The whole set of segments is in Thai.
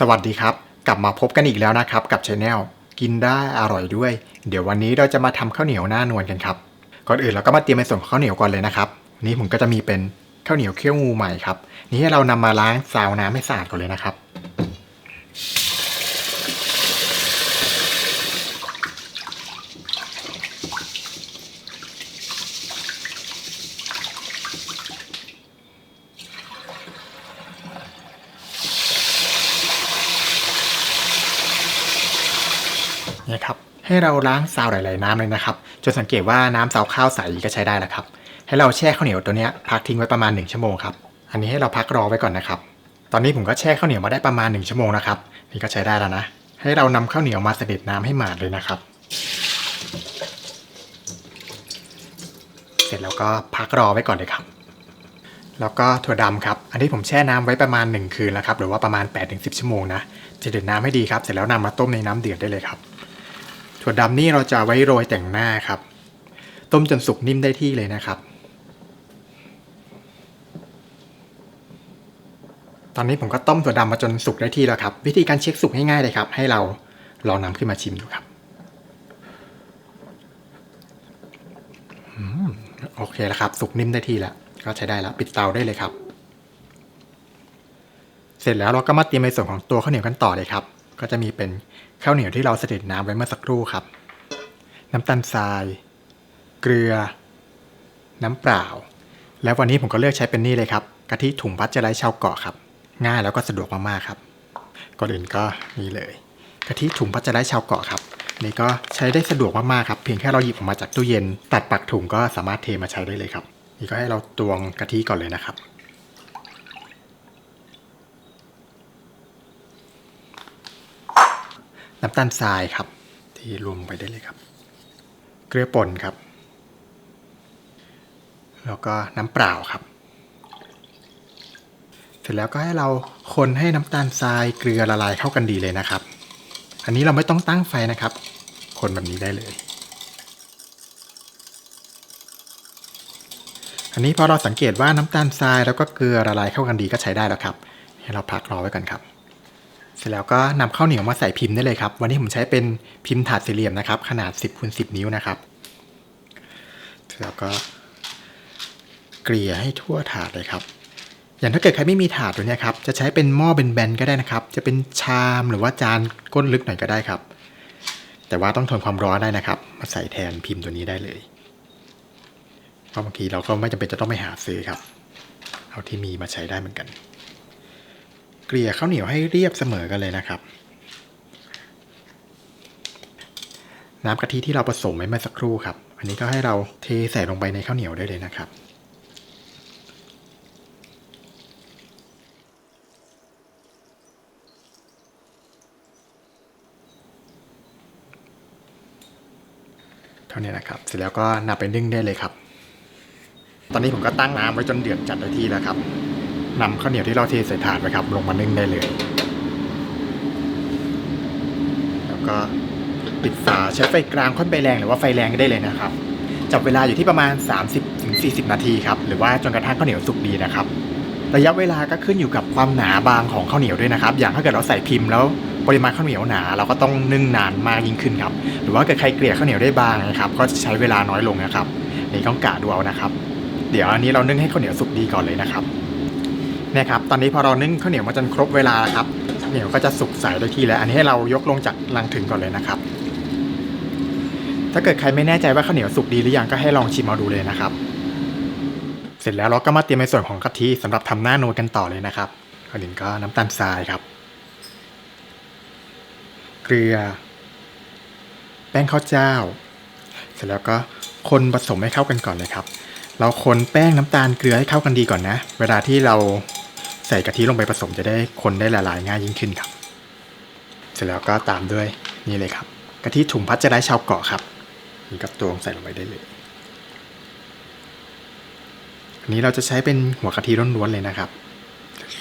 สวัสดีครับ กลับมาพบกันอีกแล้วนะครับกับช anel กินได้อร่อยด้วย เดี๋ยววันนี้เราจะมาทำข้าวเหนียวหน้านวลกันครับก่อนอื่นเราก็มาเตรียมในส่วนของข้าวเหนียวก่อนเลยนะครับนี่ผมก็จะมีเป็นข้าวเหนียวเคี่ยวงูใหม่ครับนี่ให้เรานำมาล้างซาวน้ำให้สะอาดก่อนเลยนะครับ นี่ยครับให้เราล้างซาวหลาย ๆ น้ำเลยนะครับจนสังเกตว่าน้ำซาวข้าวใสก็ใช้ได้แล้วครับ ให้เราแช่ข้าวเหนียวตัวนี้พักทิ้งไว้ประมาณ 1 ชั่วโมงครับ อันนี้ให้เราพักรอไว้ก่อนนะครับ ตอนนี้ผมก็แช่ข้าวเหนียวมาได้ประมาณ 1 ชั่วโมงนะครับ นี่ก็ใช้ได้แล้วนะ ให้เรานำข้าวเหนียวมาเสด็จน้ำให้หมาดเลยนะครับ เสร็จแล้วก็พักรอไว้ก่อนเลยครับ แล้วก็ถั่วดำครับ อันนี้ผมแช่น้ำไว้ประมาณ 1 คืนแล้วครับ หรือว่าประมาณ 8-10 ชั่วโมงนะจะเดือดน้ำให้ดีครับ เสร็จแล้วนำมาต้มในน้ำเดือดได้เลยครับ ถั่วดำนี่เราจะไว้โรยแต่งหน้าครับ ต้มจนสุกนิ่มได้ที่เลยนะครับ ตอนนี้ผมก็ต้มถั่วดำมาจนสุกได้ที่แล้วครับ วิธีการเช็คสุกง่ายๆเลยครับ ให้เราลองนำขึ้นมาชิมดูครับอโอเคแล้วครับ สุกนิ่มได้ที่แล้วก็ใช้ได้แล้วปิดเตาได้เลยครับ เสร็จแล้วเราก็มาเตรียมในส่วนของตัวข้าวเหนียวกันต่อเลยครับ ก็จะมีเป็นข้าวเหนียวที่เราเสด็จน้ำไว้เมื่อสักครู่ครับ น้ำตาลทราย เกลือ น้ำเปล่า แล้ววันนี้ผมก็เลือกใช้เป็นนี่เลยครับกะทิถุงพัชเจอไรชาวเกาะครับ ง่ายแล้วก็สะดวกมากๆครับก่อนอื่นก็นี่เลยกะทิถุงพัชเจอไรชาวเกาะครับนี่ก็ใช้ได้สะดวกมากๆครับ เพียงแค่เราหยิบออกมาจากตู้เย็น ตัดปักถุงก็สามารถเทมาใช้ได้เลยครับ นี่ก็ให้เราตวงกะทิก่อนเลยนะครับ น้ำตาลทรายครับ ที่รวมไปได้เลยครับ เกลือป่นครับ แล้วก็น้ำเปล่าครับ เสร็จแล้วก็ให้เราคนให้น้ำตาลทรายเกลือละลายเข้ากันดีเลยนะครับ อันนี้เราไม่ต้องตั้งไฟนะครับ คนแบบนี้ได้เลย อันนี้พอเราสังเกตว่าน้ำตาลทรายแล้วก็เกลือละลายเข้ากันดีก็ใช้ได้แล้วครับ ให้เราพักรอไว้ก่อนครับ เสร็จแล้วก็นำข้าวเหนียวมาใส่พิมพ์ได้เลยครับ วันนี้ผมใช้เป็นพิมพ์ถาดสี่เหลี่ยมนะครับ ขนาด 10คูณ10นิ้วนะครับ เสร็จแล้วก็เกลี่ยให้ทั่วถาดเลยครับ อย่างถ้าเกิดใครไม่มีถาดตัวนี้ครับ จะใช้เป็นหม้อเป็นแบนๆก็ได้นะครับ จะเป็นชามหรือว่าจานก้นลึกหน่อยก็ได้ครับ แต่ว่าต้องทนความร้อนได้นะครับ มาใส่แทนพิมพ์ตัวนี้ได้เลยเพราะบางทีเราก็ไม่จำเป็นจะต้องไปหาซื้อครับ เอาที่มีมาใช้ได้เหมือนกัน เกลี่ยข้าวเหนียวให้เรียบเสมอกันเลยนะครับ น้ำกะทิที่เราผสมไว้เมื่อสักครู่ครับ อันนี้ก็ให้เราเทใส่ลงไปในข้าวเหนียวได้เลยนะครับเท่านี้นะครับ เสร็จแล้วก็นำไปนึ่งได้เลยครับ ตอนนี้ผมก็ตั้งน้ำไว้จนเดือดจัดได้ที่แล้วครับ นำข้าวเหนียวที่เราเทใส่ถาดไปครับ ลงมานึ่งได้เลย แล้วก็ปิดฝาใช้ไฟกลางค่อนไปแรงหรือว่าไฟแรงก็ได้เลยนะครับ จับเวลาอยู่ที่ประมาณ 30-40 นาทีครับ หรือว่าจนกระทั่งข้าวเหนียวสุกดีนะครับระยะเวลาก็ขึ้นอยู่กับความหนาบางของข้าวเหนียวด้วยนะครับ อย่างถ้าเกิดเราใส่พิมพ์แล้วปริมาณข้าวเหนียวหนา เราก็ต้องนึ่งนานมากยิ่งขึ้นครับ หรือว่าเกิดใครเกลี่ยข้าวเหนียวได้บางนะครับ ก็จะใช้เวลาน้อยลงนะครับนี่ต้องกะดูเอานะครับ เดี๋ยวอันนี้เรานึ่งให้ข้าวเหนียวสุกดีก่อนเลยนะครับ เนี่ยครับ ตอนนี้พอเรานึ่งข้าวเหนียวมาจนครบเวลาครับข้าวเหนียวก็จะสุกใสได้ที่แล้ว อันนี้ให้เรายกลงจากลังถึงก่อนเลยนะครับ ถ้าเกิดใครไม่แน่ใจว่าข้าวเหนียวสุกดีหรือยังก็ให้ลองชิมเอาดูเลยนะครับ เสร็จแล้วเราก็มาเตรียมในส่วนของกะทิสำหรับทำหน้าโนดกันต่อเลยนะครับก่อนอื่นก็น้ำตาลทรายครับ เกลือ แป้งข้าวเจ้า เสร็จแล้วก็คนผสมให้เข้ากันก่อนเลยครับเราคนแป้งน้ำตาลเกลือให้เข้ากันดีก่อนนะ เวลาที่เรา ใส่กะทิลงไปผสมจะได้คนได้ละลายง่ายยิ่งขึ้นครับ เสร็จแล้วก็ตามด้วยนี่เลยครับกะทิถุงพัชจอไรชาวเกาะครับนี่ก็ตวงใส่ลงไปได้เลยอันนี้เราจะใช้เป็นหัวกะทิล้วนๆเลยนะครับ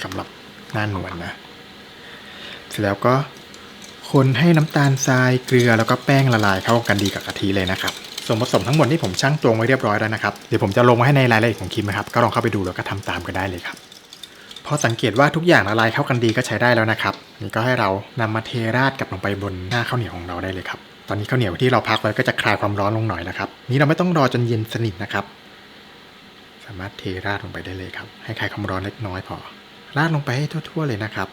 สำหรับหน้านวลนะ เสร็จแล้วก็คนให้น้ำตาลทรายเกลือแล้วก็แป้งละลายเข้ากันดีกับกะทิเลยนะครับส่วนผสมทั้งหมดที่ผมชั่งตวงไว้เรียบร้อยแล้วนะครับ เดี๋ยวผมจะลงไว้ให้ในรายละเอียดของคลิปนะครับ ก็ลองเข้าไปดูแล้วก็ทำตามกันได้เลยครับ พอสังเกตว่าทุกอย่างละลายเข้ากันดีก็ใช้ได้แล้วนะครับนี่ก็ให้เรานำมาเทราดกับลงไปบนหน้าข้าวเหนียวของเราได้เลยครับ ตอนนี้ข้าวเหนียวที่เราพักไว้ก็จะคลายความร้อนลงหน่อยนะครับ นี่เราไม่ต้องรอจนเย็นสนิทนะครับ สามารถเทราดลงไปได้เลยครับ ให้คลายความร้อนเล็กน้อยพอ ราดลงไปให้ทั่ว ๆ เลยนะครับ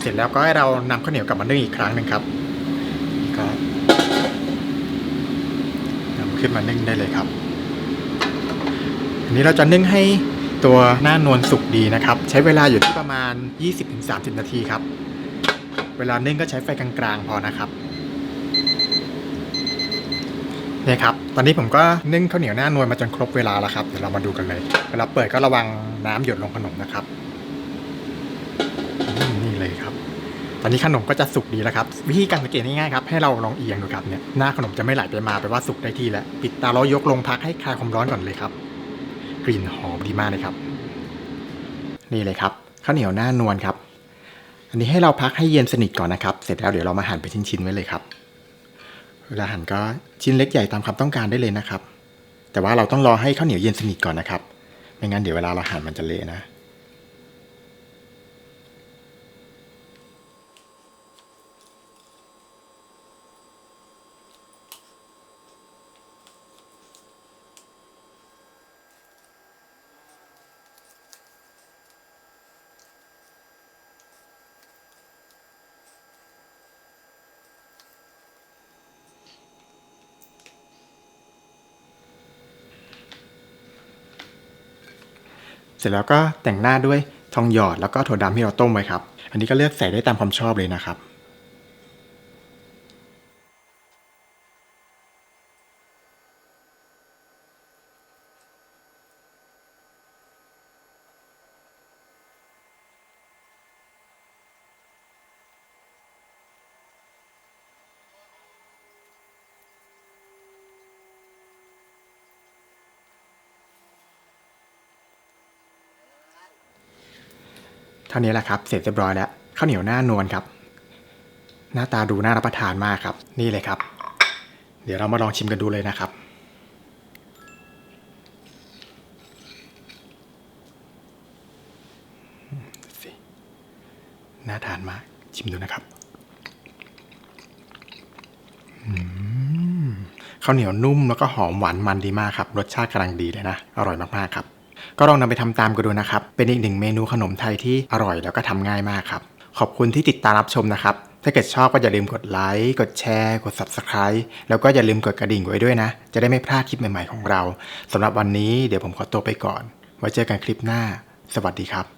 เสร็จแล้วก็ให้เรานำข้าวเหนียวกลับมานึ่งอีกครั้งหนึ่งครับนี่ก็นำขึ้นมานึ่งได้เลยครับ อันนี้เราจะนึ่งให้ตัวหน้านวลสุกดีนะครับ ใช้เวลาอยู่ที่ประมาณ 20-30 นาทีครับ เวลานึ่งก็ใช้ไฟกลางๆพอนะครับนี่ครับ ตอนนี้ผมก็นึ่งข้าวเหนียวหน้านวลมาจนครบเวลาแล้วครับ เดี๋ยวเรามาดูกันเลย เวลาเปิดก็ระวังน้ำหยดลงขนมนะครับ นี่เลยครับ ตอนนี้ขนมก็จะสุกดีแล้วครับ วิธีการสังเกตง่ายๆครับ ให้เราลองเอียงดูครับเนี่ย หน้าขนมจะไม่ไหลไปมาแปลว่าสุกได้ที่แล้ว ปิดตาแล้วยกลงพักให้คลายความร้อนก่อนเลยครับ กลิ่นหอมดีมากเลยครับ นี่เลยครับข้าวเหนียวหน้านวลครับ อันนี้ให้เราพักให้เย็นสนิทก่อนนะครับ เสร็จแล้วเดี๋ยวเรามาหั่นเป็นชิ้นๆไว้เลยครับ เวลาหั่นก็ชิ้นเล็กใหญ่ตามความต้องการได้เลยนะครับ แต่ว่าเราต้องรอให้ข้าวเหนียวเย็นสนิทก่อนนะครับ ไม่งั้นเดี๋ยวเวลาเราหั่นมันจะเละนะ เสร็จแล้วก็แต่งหน้าด้วยทองหยอดแล้วก็ถั่วดำที่เราต้มไว้ครับ อันนี้ก็เลือกใส่ได้ตามความชอบเลยนะครับ เท่านี้แหละครับ เสร็จเรียบร้อยแล้วข้าวเหนียวหน้านวลครับ หน้าตาดูน่ารับประทานมากครับ นี่เลยครับ เดี๋ยวเรามาลองชิมกันดูเลยนะครับ น่าทานมาก ชิมดูนะครับข้าวเหนียวนุ่มแล้วก็หอมหวานมันดีมากครับ รสชาติกำลังดีเลยนะ อร่อยมาก ๆ ครับ ก็ลองนำไปทำตามกันดูนะครับ เป็นอีกหนึ่งเมนูขนมไทยที่อร่อยแล้วก็ทำง่ายมากครับ ขอบคุณที่ติดตามรับชมนะครับ ถ้าเกิดชอบก็อย่าลืมกดไลค์ กดแชร์ กด Subscribe แล้วก็อย่าลืมกดกระดิ่งไว้ด้วยนะ จะได้ไม่พลาดคลิปใหม่ๆของเราสำหรับวันนี้เดี๋ยวผมขอตัวไปก่อน ไว้เจอกันคลิปหน้า สวัสดีครับ